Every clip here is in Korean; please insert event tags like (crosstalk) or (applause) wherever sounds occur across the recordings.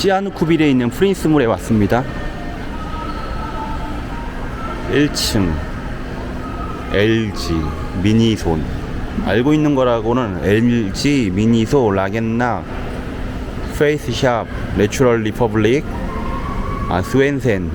시아누쿠빌에 있는 프린스몰에 왔습니다. 1층 LG 미니손. 알고 있는 거라고는 LG 미니소 라겐나 페이스샵 내추럴 리퍼블릭 아 스웬센.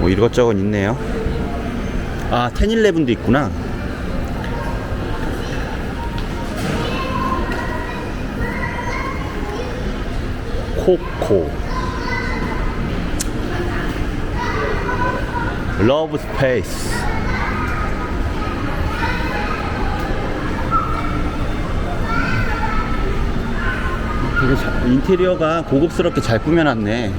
뭐 이것저것 있네요. 아 텐일레븐도 있구나 코코. 러브 스페이스 되게 자- 인테리어가 고급스럽게 잘 꾸며놨네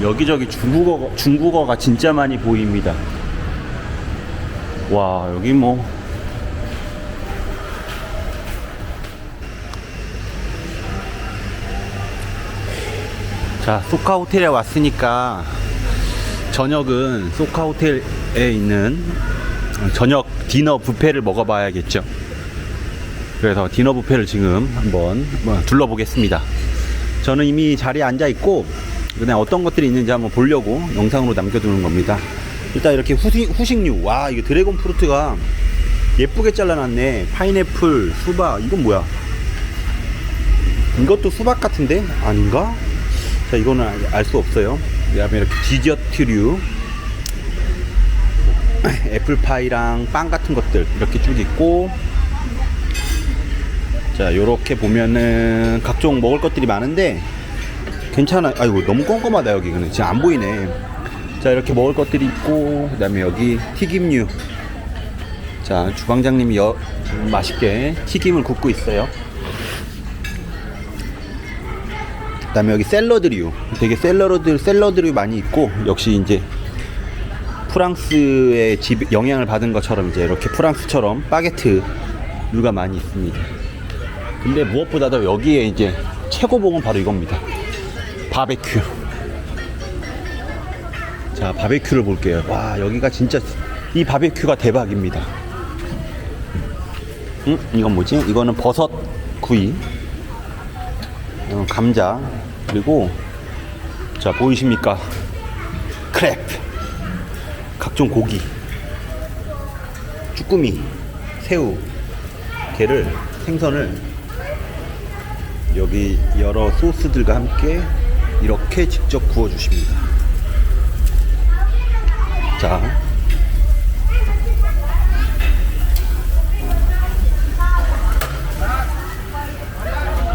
여기저기 중국어 중국어가 진짜 많이 보입니다. 와 여기 뭐 자, 소카 호텔에 왔으니까 저녁은 소카 호텔에 있는 저녁 디너 뷔페를 먹어봐야겠죠. 그래서 디너 뷔페를 지금 한번 뭐 둘러보겠습니다. 저는 이미 자리에 앉아 있고 그냥 어떤 것들이 있는지 한번 보려고 영상으로 남겨두는 겁니다. 일단 이렇게 후식, 후식류 와 이게 드래곤 프루트가 예쁘게 잘라놨네. 파인애플, 수박 이건 뭐야? 이것도 수박 같은데 아닌가? 자 이거는 알 수 없어요. 그 다음에 이렇게 디저트류 애플파이랑 빵 같은 것들 이렇게 쭉 있고 자 요렇게 보면은 각종 먹을 것들이 많은데 괜찮아. 아이고 너무 껌껌하다 여기. 그는 지금 안 보이네. 자 이렇게 먹을 것들이 있고 그 다음에 여기 튀김류. 자 주방장님이 여, 맛있게 튀김을 굽고 있어요. 그 다음에 여기 샐러드류. 되게 샐러드 샐러드류 많이 있고 역시 이제 프랑스의 집 영향을 받은 것처럼 이제 이렇게 프랑스처럼 바게트류가 많이 있습니다. 근데 무엇보다도 여기에 이제 최고봉은 바로 이겁니다 바베큐. 자 바베큐를 볼게요. 와 여기가 진짜 이 바베큐가 대박입니다. 음 이건 뭐지? 이거는 버섯 구이. 어, 감자. 그리고 자 보이십니까? 크랩. 각종 고기. 쭈꾸미 새우. 게를 생선을 여기 여러 소스들과 함께 이렇게 직접 구워 주십니다. 자.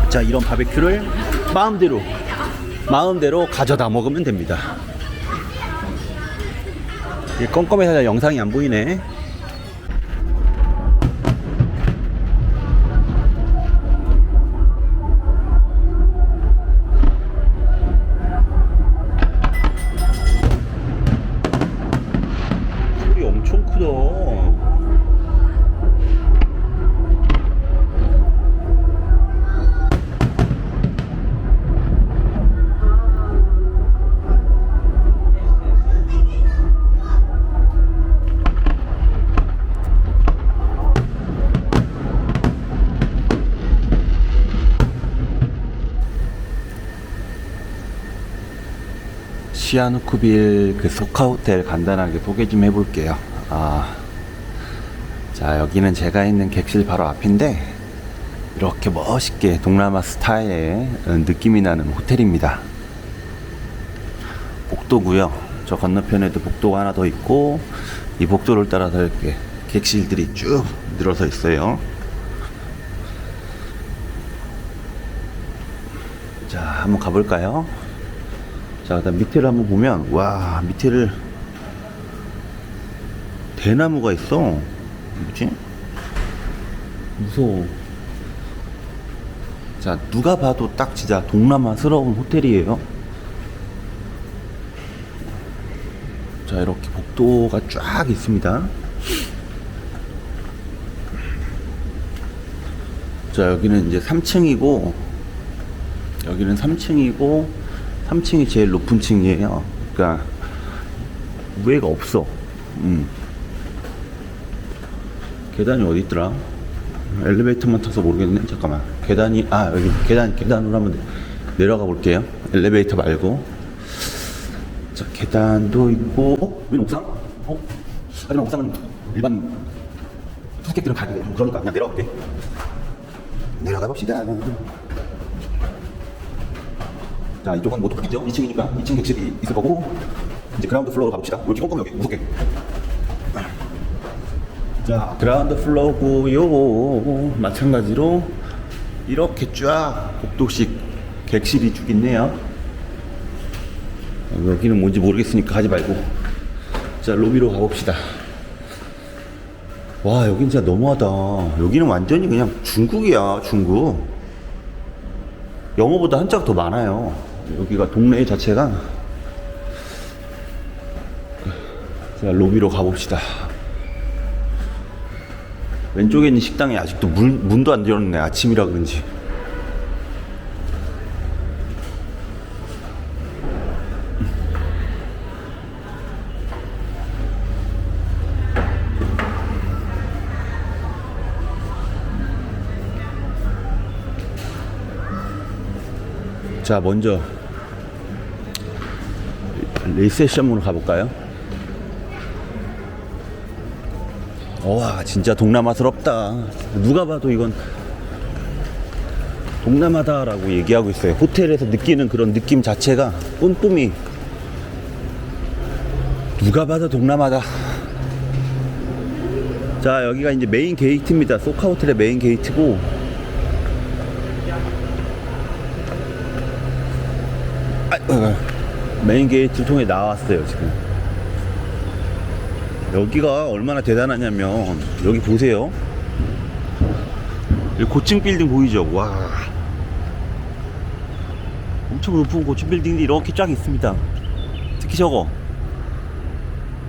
자, 이런 바베큐를 마음대로 마음대로 가져다 먹으면 됩니다. 껌껌해서 영상이 안 보이네. 시아누쿠빌 그 소카 호텔 간단하게 소개 좀 해볼게요. 아, 자 여기는 제가 있는 객실 바로 앞인데 이렇게 멋있게 동남아 스타일의 느낌이 나는 호텔입니다. 복도고요. 저 건너편에도 복도가 하나 더 있고 이 복도를 따라서 이렇게 객실들이 쭉 늘어서 있어요. 자, 한번 가볼까요? 자, 그다음 밑에를 한번 보면 와 밑에를 대나무가 있어. 뭐지? 무서워. 자, 누가 봐도 딱 진짜 동남아스러운 호텔이에요. 자 이렇게 복도가 쫙 있습니다. 자 여기는 이제 3층이고 여기는 3층이고 3층이 제일 높은 층이에요. 그러니까 위에가 없어. 음. 계단이 어디 있더라? 엘리베이터만 타서 모르겠네. 잠깐만. 계단이 아 여기 계단 계단으로 한번 내려가 볼게요. 엘리베이터 말고. 자 계단도 있고. 어? 왜 옥상? 어? 하지만 옥상은 일반 투숙객들은 가기 좀 그러니까 그냥 내려가 볼게. 내려가 봅시다. 자 이쪽은 뭐 똑같겠죠? 2층이니까 2층 객실이 있을 거고 이제 그라운드 플로어로 가봅시다. 왜 이렇게 여기 무섭게. 자 그라운드 플로어고요. 마찬가지로 이렇게 쫙 복도식 객실이 쭉 있네요. 어, 여기는 뭔지 모르겠으니까 하지 말고 자 로비로 가봅시다. 와 여긴 진짜 너무하다. 여기는 완전히 그냥 중국이야 중국. 영어보다 한자가 더 많아요. 여기가 동네 자체가. 자, 로비로 가봅시다. 왼쪽에 있는 식당에 아직도 문, 문도 안 열었네. 아침이라 그런지. 자, 먼저 리세션으로 가볼까요? 와, 진짜 동남아스럽다. 누가 봐도 이건 동남아다라고 얘기하고 있어요. 호텔에서 느끼는 그런 느낌 자체가 뿜뿜이 누가 봐도 동남아다. 자, 여기가 이제 메인 게이트입니다. 소카 호텔의 메인 게이트고 아, 어, 메인 게이트 통해 나왔어요 지금. 여기가 얼마나 대단하냐면 여기 보세요. 여기 고층 빌딩 보이죠? 와. 엄청 높은 고층 빌딩들이 이렇게 쫙 있습니다. 특히 저거.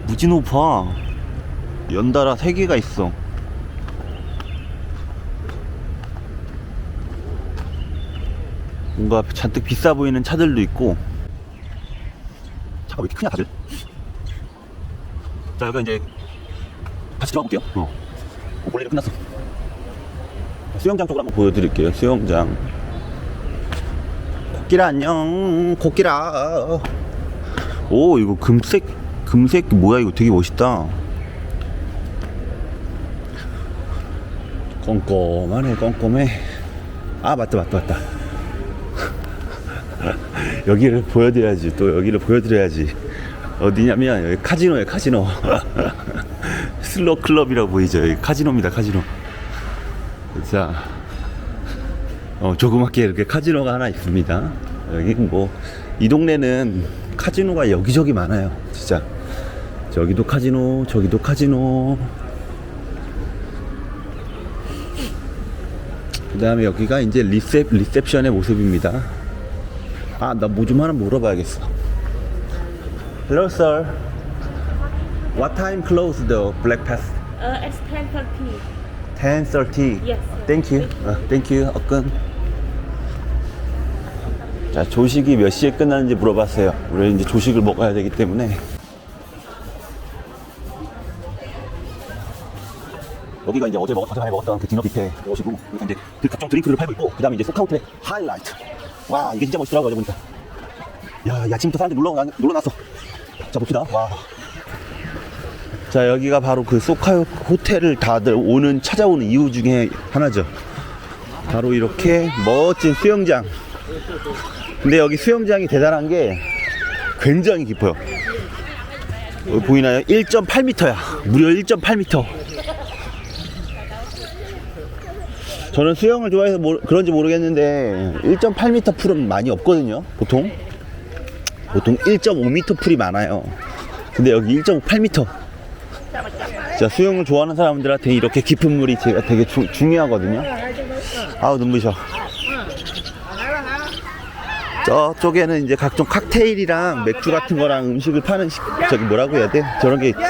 무지 높아 연달아 세 개가 있어. 뭔가 잔뜩 비싸 보이는 차들도 있고 차가 왜 이렇게 크냐 다들? 자 여기가 이제 다시 들어가 볼게요. 어. 어, 볼일이 끝났어. 수영장 쪽으로 한번 보여드릴게요. 수영장. 코끼라 안녕. 코끼라. 오 이거 금색 금색 뭐야? 이거 되게 멋있다. 꼼꼼하네 꼼꼼해. 아 맞다 맞다 맞다 여기를 보여드려야지 또 여기를 보여드려야지. 어디냐면 여기 카지노에 카지노. (laughs) 슬로 클럽이라고 보이죠? 여기 카지노입니다 카지노. 자 어, 조그맣게 이렇게 카지노가 하나 있습니다. 여기 뭐 이 동네는 카지노가 여기저기 많아요 진짜. 저기도 카지노 저기도 카지노. 그 다음에 여기가 이제 리셉, 리셉션의 모습입니다 아, 나 뭐 좀 하나 물어봐야겠어. Hello, sir. What time close the Black Pass? Uh, it's 10:30. 10:30. Yes. Thank you. 어, thank you. 어끈. 자, 조식이 몇 시에 끝나는지 물어봤어요. 우리 이제 조식을 먹어야 되기 때문에. 여기가 이제 어제 먹었, 어젯밤에 먹었던 그 디너 뷔페 그러니까 이제 그 각종 드링크를 팔고 있고, 그 다음에 이제 소카호텔의 하이라이트. 와, 이게 진짜 멋있더라고, 어제 보니까. 야, 이 아침부터 사람들 놀러, 놀러났어. 자, 봅시다. 와. 자, 여기가 바로 그 소카 호텔을 다들 오는, 찾아오는 이유 중에 하나죠. 바로 이렇게 멋진 수영장. 근데 여기 수영장이 대단한 게 굉장히 깊어요. 여기 보이나요? 1.8m야. 무려 1.8m. 저는 수영을 좋아해서 모르- 그런지 모르겠는데 1.8m 풀은 많이 없거든요. 보통 보통 1.5m 풀이 많아요. 근데 여기 1.8m. 자 수영을 좋아하는 사람들한테 이렇게 깊은 물이 제가 되게 주- 중요하거든요. 아우 눈부셔. 저쪽에는 이제 각종 칵테일이랑 맥주 같은 거랑 음식을 파는 식, 저기 뭐라고 해야 돼? 저런 게 있고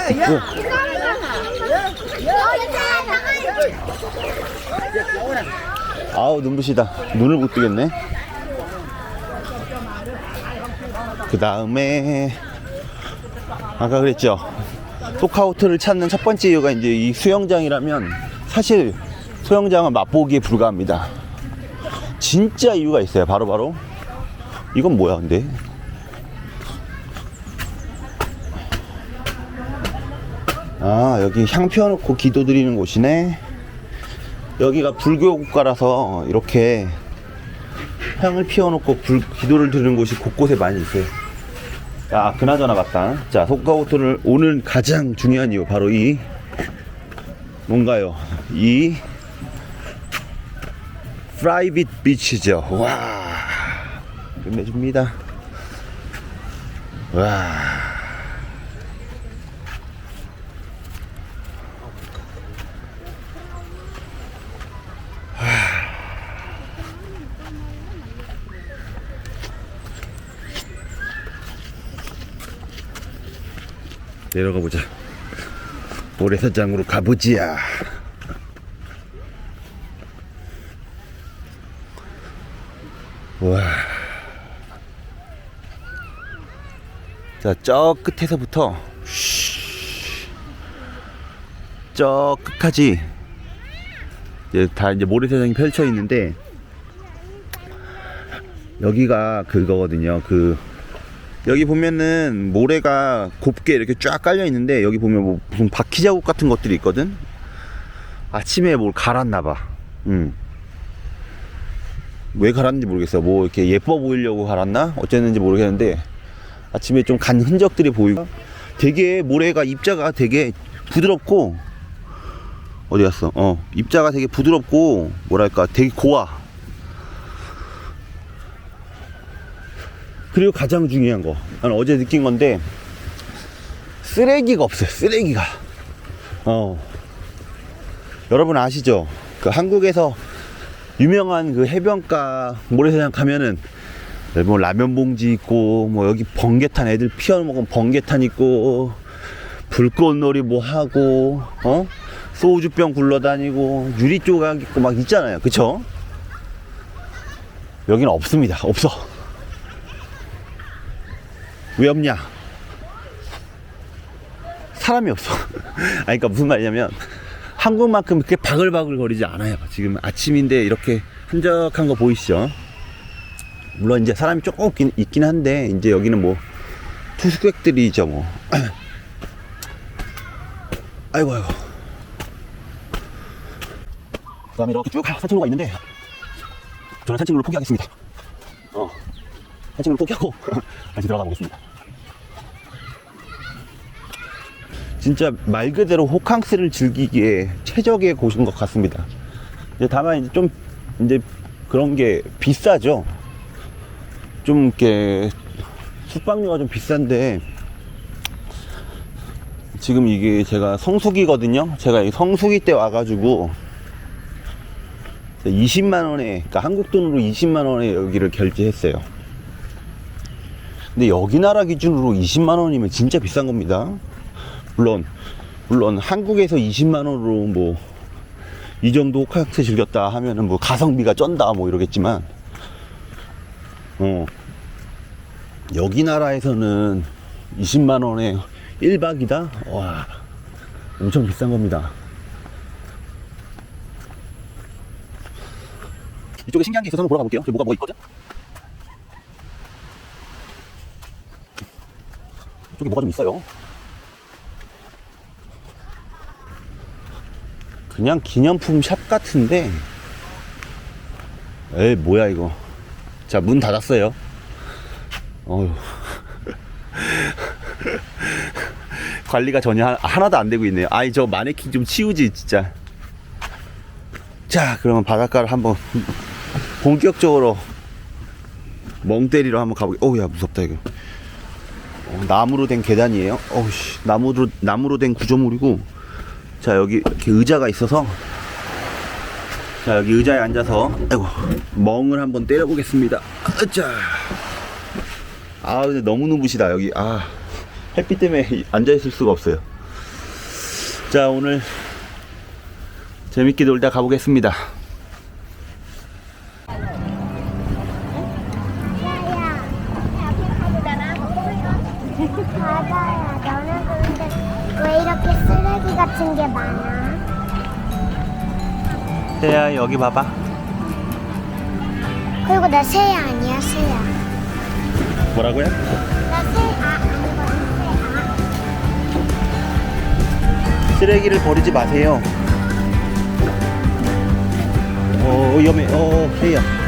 아우 눈부시다. 눈을 못 뜨겠네. 그 다음에 아까 그랬죠? 소카호텔을 찾는 첫 번째 이유가 이제 이 수영장이라면 사실 수영장은 맛보기에 불과합니다. 진짜 이유가 있어요 바로바로. 이건 뭐야 근데? 아 여기 향 피워놓고 기도 드리는 곳이네 여기가 불교 국가라서 이렇게 향을 피워놓고 불, 기도를 드리는 곳이 곳곳에 많이 있어요. 야 그나저나 맞다. 자 속가호텔을 오늘 가장 중요한 이유 바로 이 뭔가요? 이 프라이빗 비치죠. 와 끝내줍니다. 와 내려가 보자. 모래사장으로 가보지야. 와. 자, 저 끝에서부터 쉬- 저 끝까지 이제 다 이제 모래사장이 펼쳐 있는데 여기가 그거거든요. 그 여기 보면은 모래가 곱게 이렇게 쫙 깔려 있는데 여기 보면 뭐 무슨 바퀴 자국 같은 것들이 있거든. 아침에 뭘 갈았나 봐. 음. 왜 갈았는지 모르겠어. 뭐 이렇게 예뻐 보이려고 갈았나? 어쨌는지 모르겠는데 아침에 좀 간 흔적들이 보이고 되게 모래가 입자가 되게 부드럽고 어디 갔어? 어 입자가 되게 부드럽고 뭐랄까 되게 고와. 그리고 가장 중요한 거. 나는 어제 느낀 건데, 쓰레기가 없어요, 쓰레기가. 어. 여러분 아시죠? 그 한국에서 유명한 그 해변가 모래사장 가면은, 뭐 라면 봉지 있고, 뭐 여기 번개탄 애들 피워먹은 번개탄 있고, 불꽃놀이 뭐 하고, 어? 소주병 굴러다니고, 유리 조각 있고 막 있잖아요. 그쵸? 여기는 없습니다. 없어. 왜 없냐? 사람이 없어. (laughs) 아니, 그러니까 무슨 말이냐면, 한국만큼 그렇게 바글바글 거리지 않아요. 지금 아침인데 이렇게 한적한 거 보이시죠? 물론 이제 사람이 조금 있긴, 있긴 한데, 이제 여기는 뭐, 투숙객들이죠, 뭐. (clears throat) 아이고, 아이고. 그 다음에 이렇게 쭉 산책로가 있는데, 저는 산책로를 포기하겠습니다. 어. 산책을 포기하고 (laughs) 다시 들어가 보겠습니다. 진짜 말 그대로 호캉스를 즐기기에 최적의 곳인 것 같습니다. 이제 다만 이제 좀 이제 그런 게 비싸죠. 좀 이렇게 숙박료가 좀 비싼데 지금 이게 제가 성수기거든요. 제가 이 성수기 때 와가지고 20만 원에, 그러니까 한국 돈으로 20만 원에 여기를 결제했어요. 근데 여기 나라 기준으로 20만 원이면 진짜 비싼 겁니다. 물론 물론 한국에서 20만 원으로 뭐 이 정도 호캉스 즐겼다 하면은 뭐 가성비가 쩐다 뭐 이러겠지만 어 여기 나라에서는 20만 원에 1박이다? 와 엄청 비싼 겁니다. 이쪽에 신기한 게 있어서 한번 보러 가볼게요. 저기 뭐가 뭐가 있거든? 이쪽에 뭐가 좀 있어요. 그냥 기념품 샵 같은데, 에이, 뭐야, 이거. 자, 문 닫았어요. 어휴. (laughs) 관리가 전혀 하- 하나 도 안 되고 있네요. 아이, 저 마네킹 좀 치우지, 진짜. 자, 그러면 바닷가를 한번 (laughs) 본격적으로 멍 때리러 한번 가보게. 어우, 야, 무섭다, 이거. 어, 나무로 된 계단이에요. 어우씨, 나무로, 나무로 된 구조물이고. 자, 여기 이렇게 의자가 있어서. 자, 여기 의자에 앉아서, 아이고, 멍을 한번 때려보겠습니다. 자. 아 근데 너무 눈부시다 여기 아 햇빛 때문에 앉아 있을 수가 없어요 자 오늘 재밌게 놀다 가보겠습니다 야 여기 봐봐 그리고 나 새야 아니야, 새야. 뭐라고요? 나 새아 아니거든, 새아. 쓰레기를 버리지 마세요 어 위험해 어 세야 맘마미야.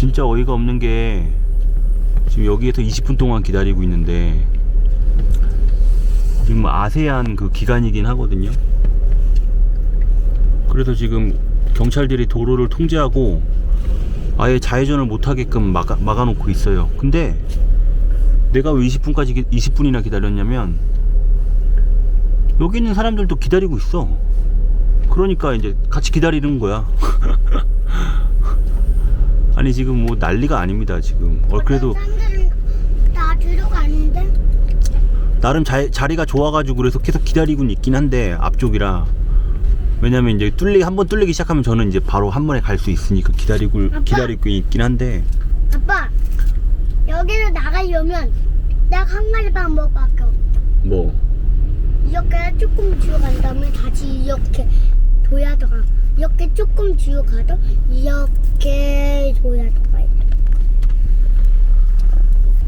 진짜 어이가 없는 게 지금 여기에서 20분 동안 기다리고 있는데 지금 아세안 그 기간이긴 하거든요. 그래서 지금 경찰들이 도로를 통제하고 아예 좌회전을 못 하게끔 막아, 막아놓고 있어요. 근데 내가 왜 20분까지 20분이나 기다렸냐면 여기 있는 사람들도 기다리고 있어. 그러니까 이제 같이 기다리는 거야. (laughs) 아니 지금 뭐 난리가 아닙니다 지금. 어 그래도 사람들은 다 들어가는데? 나름 자, 자리가 좋아가지고 그래서 계속 기다리고 있긴 한데 앞쪽이라. 왜냐면 이제 뚫리 한 번 뚫리기 시작하면 저는 이제 바로 한 번에 갈 수 있으니까 기다리고 아빠. 기다리고 있긴 한데. 아빠! 여기를 나가려면 딱 한 가지 방법밖에 없어. 뭐? 이렇게 조금 뒤로 간 다음에 다시 이렇게 돌아더가 이렇게 조금 뒤로 가도 이렇게 돌아더가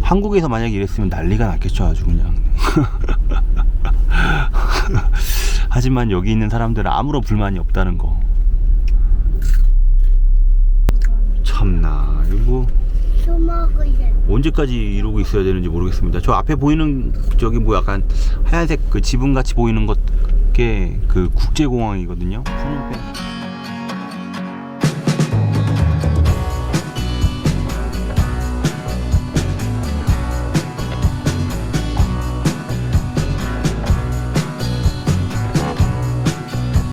한국에서 만약에 이랬으면 난리가 났겠죠 아주 그냥 (laughs) 하지만 여기 있는 사람들은 아무런 불만이 없다는 거 참나 이거 뭐. 언제까지 이러고 있어야 되는지 모르겠습니다. 저 앞에 보이는 저기 뭐 약간 하얀색 그 지붕 같이 보이는 것게 그 국제공항이거든요.